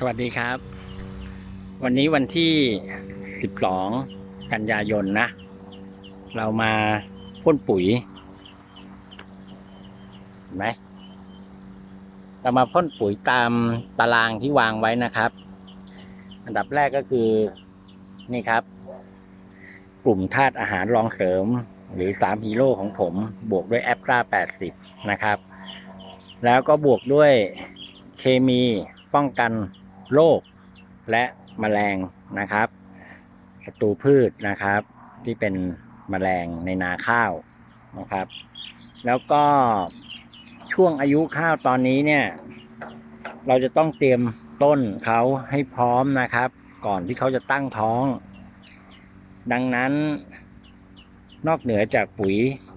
สวัสดีครับ วันนี้วันที่ 12 กันยายนนะ เรามาพ่นปุ๋ยเห็นไหมเรามาพ่นปุ๋ยตามตารางที่วางไว้นะครับ อันดับแรกก็คือนี่ครับ กลุ่มธาตุอาหารรองเสริม หรือ 3 ฮีโร่ของผมบวกด้วยแอปซ่า80 นะครับ แล้วก็บวกด้วยเคมีป้องกัน โรคและแมลงนะครับศัตรูพืชนะครับ ที่เป็นแมลงในนาข้าวนะครับ แล้วก็ช่วงอายุข้าวตอนนี้เนี่ย เราจะต้องเตรียมต้นเขาให้พร้อมนะครับ ก่อนที่เขาจะตั้งท้อง ดังนั้น นอกเหนือจากปุ๋ย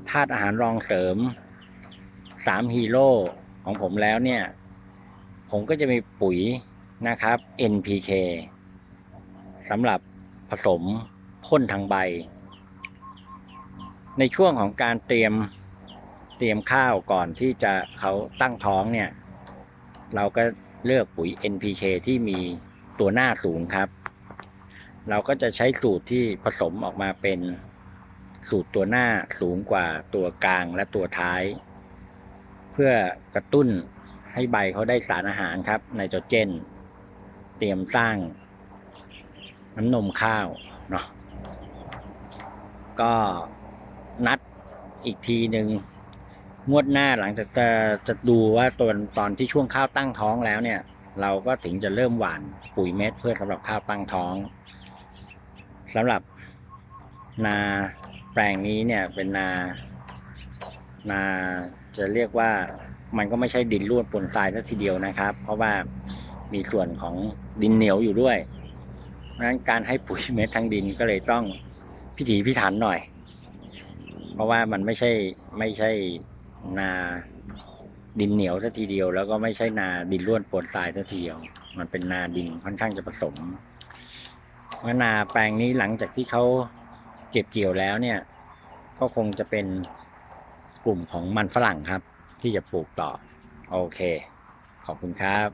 ธาตุอาหารรองเสริม3ฮีโร่ของผมแล้วเนี่ย ผมก็จะมีปุ๋ย นะครับ NPK สำหรับผสมพ่นทางใบ ในช่วงของการเตรียมเตรียมข้าวก่อนที่จะเขาตั้งท้องเนี่ย เราก็เลือกปุ๋ย NPK ที่มีตัวหน้าสูงครับ เราก็จะใช้สูตรที่ผสมออกมาเป็นสูตรตัวหน้าสูงกว่าตัวกลางและตัวท้าย เพื่อกระตุ้นให้ใบเขาได้สารอาหารครับไนโตรเจน เตรียมสร้างน้ำนมข้าวเนาะก็นัดอีกทีหนึ่งงวดหน้าหลังจากจะจะดูว่าตอนตอนที่ช่วงข้าวตั้งท้องแล้วเนี่ย เราก็ถึงจะเริ่มหว่านปุ๋ยเม็ดเพื่อสำหรับข้าวตั้งท้องสำหรับนาแปลงนี้เนี่ยเป็นนา นาจะเรียกว่ามันก็ไม่ใช่ดินร่วนปนทรายซะทีเดียวนะครับ เพราะว่า มีส่วนของดินเหนียวอยู่ด้วยเพราะนั้นการให้ปุ๋ยเม็ดทางดินก็เลยต้องพิถีพิถันหน่อย เพราะว่ามันไม่ใช่ไม่ใช่นาดินเหนียวซะทีเดียว แล้วก็ไม่ใช่นาดินร่วนปนทรายซะทีเดียว มันเป็นนาดินค่อนข้างจะผสมเพรานาแปลงนี้หลังจากที่เขาเก็บเกี่ยวแล้วเนี่ย ก็คงจะเป็นกลุ่มของมันฝรั่งครับ ที่จะปลูกต่อ โอเค ขอบคุณครับ